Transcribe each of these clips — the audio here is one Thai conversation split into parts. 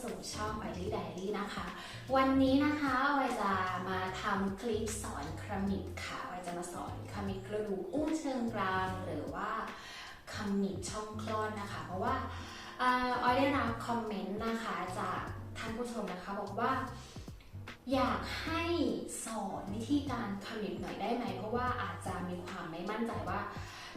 สู่ช่อง o i l y Diary นะคะ วันนี้นะคะออยจะมาทำคลิปสอนคำมิบค่ะออยจะมาสอนคำมิบกระดูกอุ้งเชิงกรานหรือว่าคำมิบช่องคลอดนะคะ เพราะว่าออยได้รับคอมเมนต์นะคะจากท่านผู้ชมนะคะบอกว่าอยากให้สอนวิธีการคำมิบหน่อยได้ไหมเพราะว่าอาจจะมีความไม่มั่นใจว่า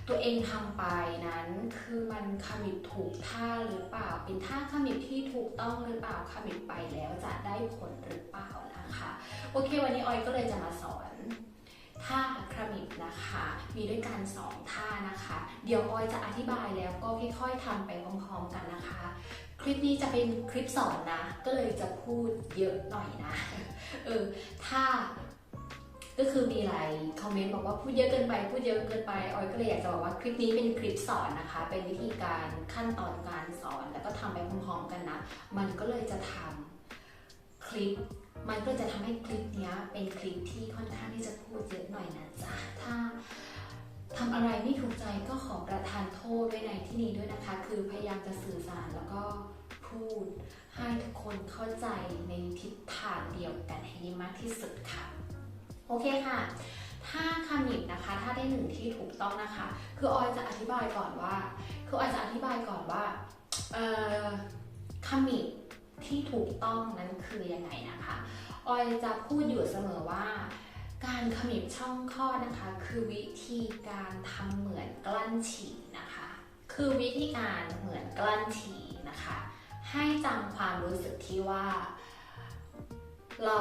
ตัวเองทำไปนั้นคือมันขมิบถูกท่าหรือเปล่า เป็นท่าขมิบที่ถูกต้องหรือเปล่าขมิบไปแล้วจะได้ผลหรือเปล่านะคะโอเค วันนี้ออยก็เลยจะมาสอนท่าขมิบนะคะ มีด้วยกันสองท่านะคะ เดี๋ยวออยจะอธิบายแล้วก็ค่อยๆทำไปพร้อมๆกันนะคะ คลิปนี้จะเป็นคลิปสอนนะ ก็เลยจะพูดเยอะหน่อยนะเออถ้า ก็คือมีหลายคอมเมนต์บอกว่าพูดเยอะเกินไปพูดเยอะเกินไปออยก็เลยอยากจะบอกว่าคลิปนี้เป็นคลิปสอนนะคะ เป็นวิธีการขั้นตอนการสอน แล้วก็ทำไปพร้อมๆกันนะ มันก็เลยจะทำคลิป มันก็จะทำให้คลิปนี้เป็นคลิปที่ค่อนข้างที่จะพูดเยอะหน่อยนะจ๊ะถ้าทำอะไรไม่ถูกใจก็ขอประทานโทษไว้ในที่นี้ด้วยนะคะ คือพยายามจะสื่อสารแล้วก็พูดให้ทุกคนเข้าใจในทิศทางเดียวกันให้ได้มากที่สุดค่ะ โอเคค่ะถ้าคำหยิบนะคะ ถ้าได้หนึ่งที่ถูกต้องนะคะ คือออยจะอธิบายก่อนว่า คือออยจะอธิบายก่อนว่าคำหยิบที่ถูกต้องนั้นคือยังไงนะคะ ออยจะพูดอยู่เสมอว่า การขมิบช่องคลอดนะคะ คือวิธีการทำเหมือนกลั้นฉี่นะคะ คือวิธีการเหมือนกลั้นฉี่นะคะ ให้จำความรู้สึกที่ว่า เรา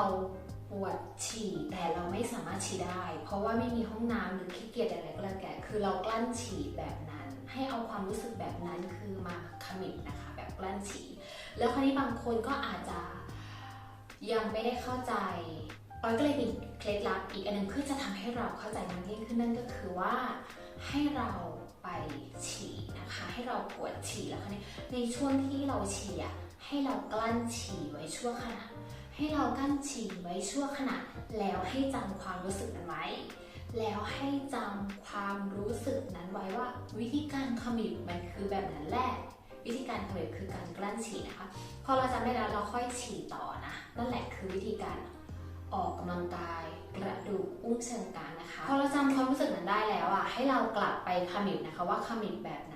วดฉี่แต่เราไม่สามารถฉี่ได้ เพราะว่าไม่มีห้องน้ำหรือขี้เกียจอะไรก็แล้วแต่คือเรากลั้นฉี่แบบนั้น ให้เอาความรู้สึกแบบนั้นคือมาขมิบนะคะ แบบกลั้นฉี่แล้วคราวนี้บางคนก็อาจจะยังไม่ได้เข้าใจออยก็เลยมีเคล็ดลับอีกอันนึงเพื่อจะทำให้เราเข้าใจมากยิ่งขึ้นนั่นก็คือว่าให้เราไปฉี่นะคะ ให้เราปวดฉี่แล้วคราวนี้ในช่วงที่เราฉี่อะให้เรากลั้นฉี่ไว้ชั่วขณะ ให้เรากั้นฉี่ไว้ชั่วขณะ แล้วให้จำความรู้สึกนั้นไว้ แล้วให้จำความรู้สึกนั้นไว้ว่า วิธีการขมิบมันคือแบบนั้นแหละวิธีการขมิบคือการกลั้นฉี่นะคะ พอเราจำได้แล้วเราค่อยฉี่ต่อนะ นั่นแหละคือวิธีการออกกำลังกายกระดูกอุ้งเชิงกรานนะคะ พอเราจำความรู้สึกนั้นได้แล้วอะให้เรากลับไปขมิบนะคะว่าขมิบแบบนั้น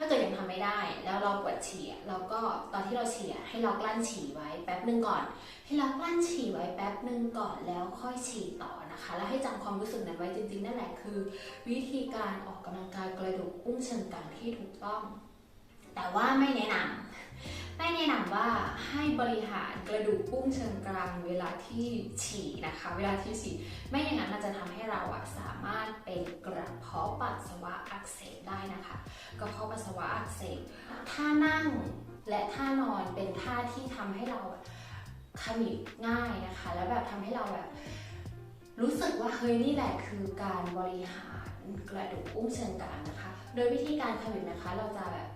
ถ้าเกิดยังทำไม่ได้ แล้วเราปวดฉี่เราก็ตอนที่เราฉี่ให้เรากลั้นฉี่ไว้แป๊บหนึ่งก่อน ให้เรากลั้นฉี่ไว้แป๊บหนึ่งก่อนแล้วค่อยฉี่ต่อนะคะ แล้วให้จำความรู้สึกนั้นไว้จริงๆนั่นแหละคือ วิธีการออกกำลังกายกระดูกอุ้งเชิงกรานที่ถูกต้อง แต่ว่าไม่แนะนำไม่แนะนำว่าให้บริหารกระดูกอุ้งเชิงกรานเวลาที่ฉี่นะคะ เวลาที่ฉี่ไม่อย่างนั้นมันจะทำให้เราอะสามารถเป็นกระเพาะปัสสาวะอักเสบได้นะคะกระเพาะปัสสาวะอักเสบท่านั่งและท่านอนเป็นท่าที่ทำให้เราอะขมิบง่ายนะคะ แล้วแบบทำให้เราแบบรู้สึกว่าเฮ้ยนี่แหละคือการบริหารกระดูกอุ้งเชิงกรานนะคะ โดยวิธีการขมิบนะคะ เราจะแบบ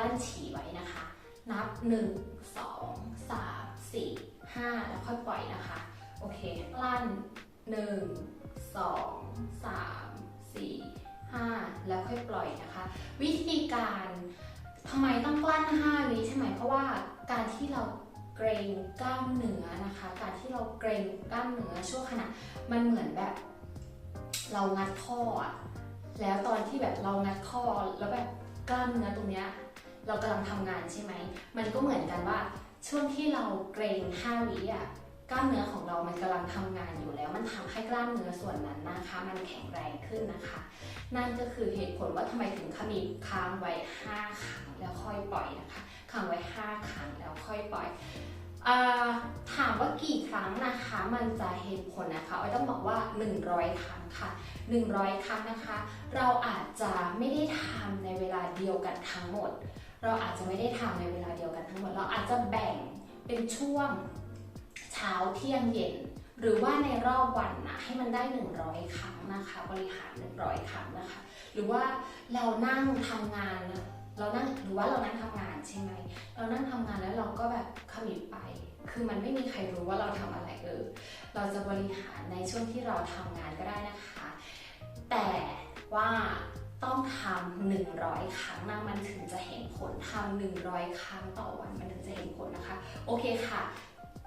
ลั้นฉี่ไว้นะคะ นับ 1 2 3 4 5 แล้วค่อยปล่อยนะคะ โอเค ลั้น1 2 3 4 5 แล้วค่อยปล่อยนะคะ วิธีการทำไมต้องกลั้น 5 วิใช่ไหม เพราะว่าการที่เราเกรงกล้ามเนื้อนะคะ การที่เราเกรงกล้ามเนื้อช่วงขณะ มันเหมือนแบบ เรางัดข้ออะแล้วตอนที่แบบเรางัดข้อแล้วแบบกล้ามเนื้อตรงเนี้ย เรากำลังทำงานใช่ไหม มันก็เหมือนกันว่าช่วงที่เราเกรง5วิอะกล้ามเนื้อของเรามันกำลังทำงานอยู่แล้ว มันทำให้กล้ามเนื้อส่วนนั้นนะคะ มันแข็งแรงขึ้นนะคะ นั่นก็คือเหตุผลว่าทำไมถึงขมิบค้างไว้5ครั้งแล้วค่อยปล่อยนะคะค้างไว้5ครั้งแล้วค่อยปล่อยอถามว่ากี่ครั้งนะคะมันจะเห็นผลนะคะออยต้องบอกว่า 100 ครั้งค่ะ 100 ครั้งนะคะ เราอาจจะไม่ได้ทำในเวลาเดียวกันทั้งหมด เราอาจจะไม่ได้ทำในเวลาเดียวกันทั้งหมด เราอาจจะแบ่งเป็นช่วงเช้าเที่ยงเย็น หรือว่าในรอบวันนะให้มันได้ 100 ครั้งนะคะ บริหาร 100 ครั้งนะคะ หรือว่าเรานั่งทำงานนะเรานั่งหรือว่าเรานั่งทำงานใช่ไหมเรานั่งทำงานแล้วเราก็แบบขมิบไป คือมันไม่มีใครรู้ว่าเราทำอะไรเออเราจะบริหารในช่วงที่เราทำงานก็ได้นะคะ แต่ว่า ต้องทำหนึ่งร้อยครั้งนะมันถึงจะเห็นผลทำหนึ่งร้อยครั้งต่อวันมันถึงจะเห็นผลนะคะ โอเคค่ะ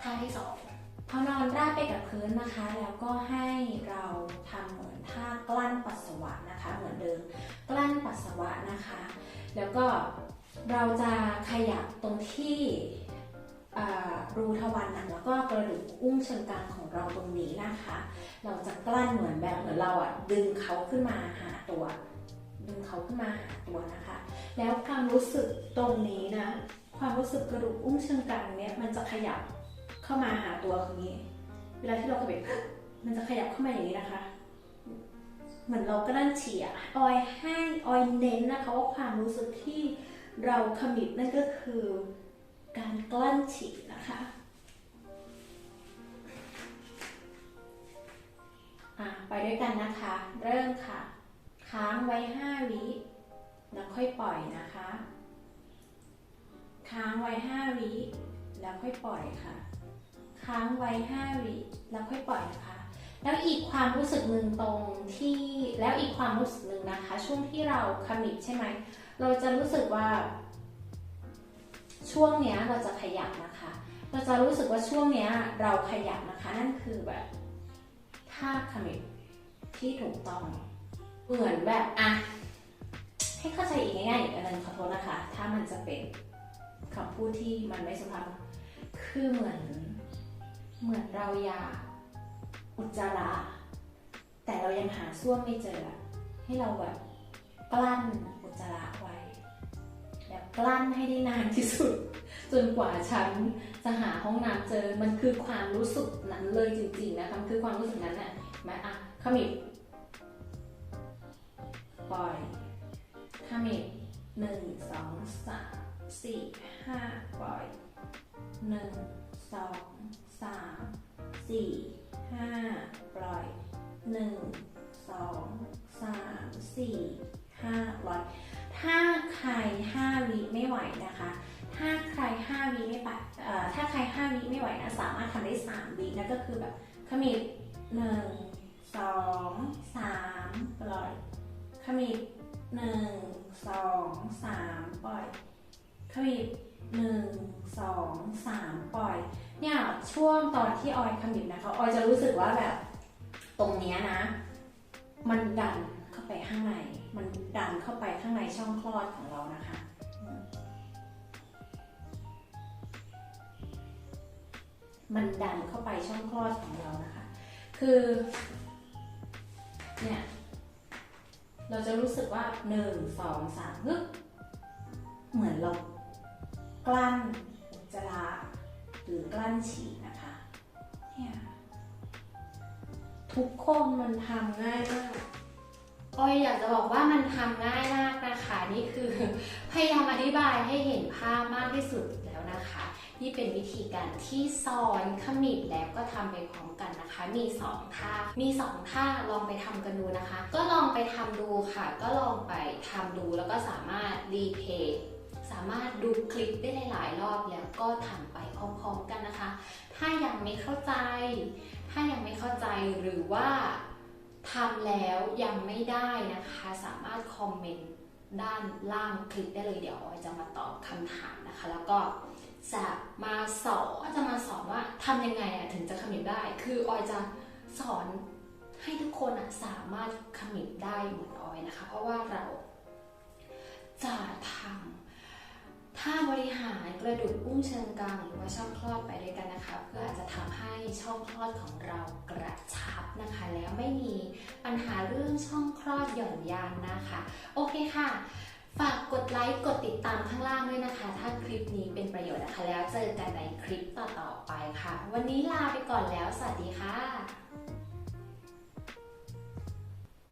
ท่าที่สองพอนอนราบไปกับพื้นนะคะ แล้วก็ให้เราทำเหมือนท่ากลั้นปัสสาวะนะคะ เหมือนเดิมกลั้นปัสสาวะนะคะ แล้วก็เราจะขยับตรงที่รูทวารหนักแล้วก็กระดูกอุ้งเชิงกรานของเราตรงนี้นะคะ เราจะกลั้นเหมือนแบบเหมือนเราอะดึงเขาขึ้นมาหาตัว ดึงเขาขึ้นมาหาตัวนะคะ แล้วความรู้สึกตรงนี้นะ ความรู้สึกกระดูกอุ้งเชิงกรานเนี้ยมันจะขยับเข้ามาหาตัวตรงนี้ เวลาที่เราขยับมันจะขยับเข้ามาอย่างนี้นะคะ เหมือนเราก็นั่นเฉียออยให้ออยเน้นนะคะว่าความรู้สึกที่เราขมิบนั่นก็คือการกลั้นฉี่นะคะอะไปด้วยกันนะคะ เริ่มค่ะ ค้างไว้ 5 วิ แล้วค่อยปล่อยนะคะ ค้างไว้ 5 วิ แล้วค่อยปล่อยค่ะ ค้างไว้ 5 วิ แล้วค่อยปล่อยนะคะ แล้วอีกความรู้สึกหนึ่งตรงที่แล้วอีกความรู้สึกหนึ่งนะคะ ช่วงที่เราขมิบใช่ไหม เราจะรู้สึกว่า ช่วงเนี้ยเราจะขยับนะคะ เราจะรู้สึกว่าช่วงเนี้ยเราขยับนะคะ นั่นคือแบบท่าขมิบที่ถูกต้อง เหมือนแบบอะให้เข้าใจอีกง่ายๆอีกอันหนึงขอโทษนะคะ ถ้ามันจะเป็นคำพูดที่มันไม่สุภาพคือเหมือนเหมือนเราอยากอุจจาระแต่เรายังหาส้วมไม่เจอ ให้เราแบบกลั้นอุจจาระไว้แบบกลั้นให้ได้นานที่สุด จนกว่าฉันจะหาห้องน้ำเจอมันคือความรู้สึกนั้นเลยจริงๆนะคะมันคือความรู้สึกนั้นน่ะเห็นไหมอะขมิบ ปล่อยขมิบหนึ่งสองสามสี่ห้าปล่อยหนึ่งสองสามสี่ห้าปล่อยหนึ่งสองสามสี่ห้าปล่อย ถ้าใคร5วิไม่ไหวนะคะ ถ้าใคร5วิไม่ปะเอ่อถ้าใคร5วิไม่ไหวนะสามารถทำได้3วินั่นก็คือแบบขมิบ1 2 3ปล่อย ขมิบ1 2 3ปล่อยขมิบ1 2 3ปล่อย เนี่ยช่วงตอนที่ออยขมิบนะคะออยจะรู้สึกว่าแบบตรงเนี้ยนะ มันดันเข้าไปข้างใน มันดันเข้าไปข้างในช่องคลอดของเรานะคะมันดันเข้าไปช่องคลอดของเรานะคะ คือ เราจะรู้สึกว่าหนึ่งสองสามฮึบเหมือนเรากลั้นจะระหรือกลั้นฉี่นะคะเนี่ยทุกคนมันทำง่ายมาก ออยอยากจะบอกว่ามันทำง่ายมากนะคะ นี่คือพยายามอธิบายให้เห็นภาพมากที่สุดแล้วนะคะ นี่เป็นวิธีการที่สอนขมิบแล้วก็ทำไปพร้อมกันนะคะ มีสองท่ามีสองท่าลองไปทำกันดูนะคะ ก็ลองไปทำดูค่ะ ก็ลองไปทำดูแล้วก็สามารถรีเพย์สามารถดูคลิปได้หลาย ๆ รอบแล้วก็ทำไปพร้อม ๆ กันนะคะ ถ้ายังไม่เข้าใจ ถ้ายังไม่เข้าใจหรือว่า ทำแล้วยังไม่ได้นะคะ สามารถคอมเมนต์ด้านล่างคลิปได้เลยเดี๋ยวออยจะมาตอบคำถามนะคะ แล้วก็จะมาสอนจะมาสอนว่าทำยังไงอะถึงจะขมิบได้ คือออยจะสอนให้ทุกคนอะสามารถขมิบได้เหมือนออยนะคะ เพราะว่าเราจะทำถ้าบริหารกระดูกอุ้งเชิงกรานหรือว่าช่องคลอดไปด้วยกันนะคะ เพื่อจะทำให้ช่องคลอดของเรากระชับ แล้วไม่มีปัญหาเรื่องช่องคลอดหย่อนยานนะคะ โอเคค่ะ ฝากกดไลค์กดติดตามข้างล่างด้วยนะคะ ถ้าคลิปนี้เป็นประโยชน์นะคะ แล้วเจอกันในคลิปต่อๆไปค่ะ วันนี้ลาไปก่อนแล้ว สวัสดีค่ะ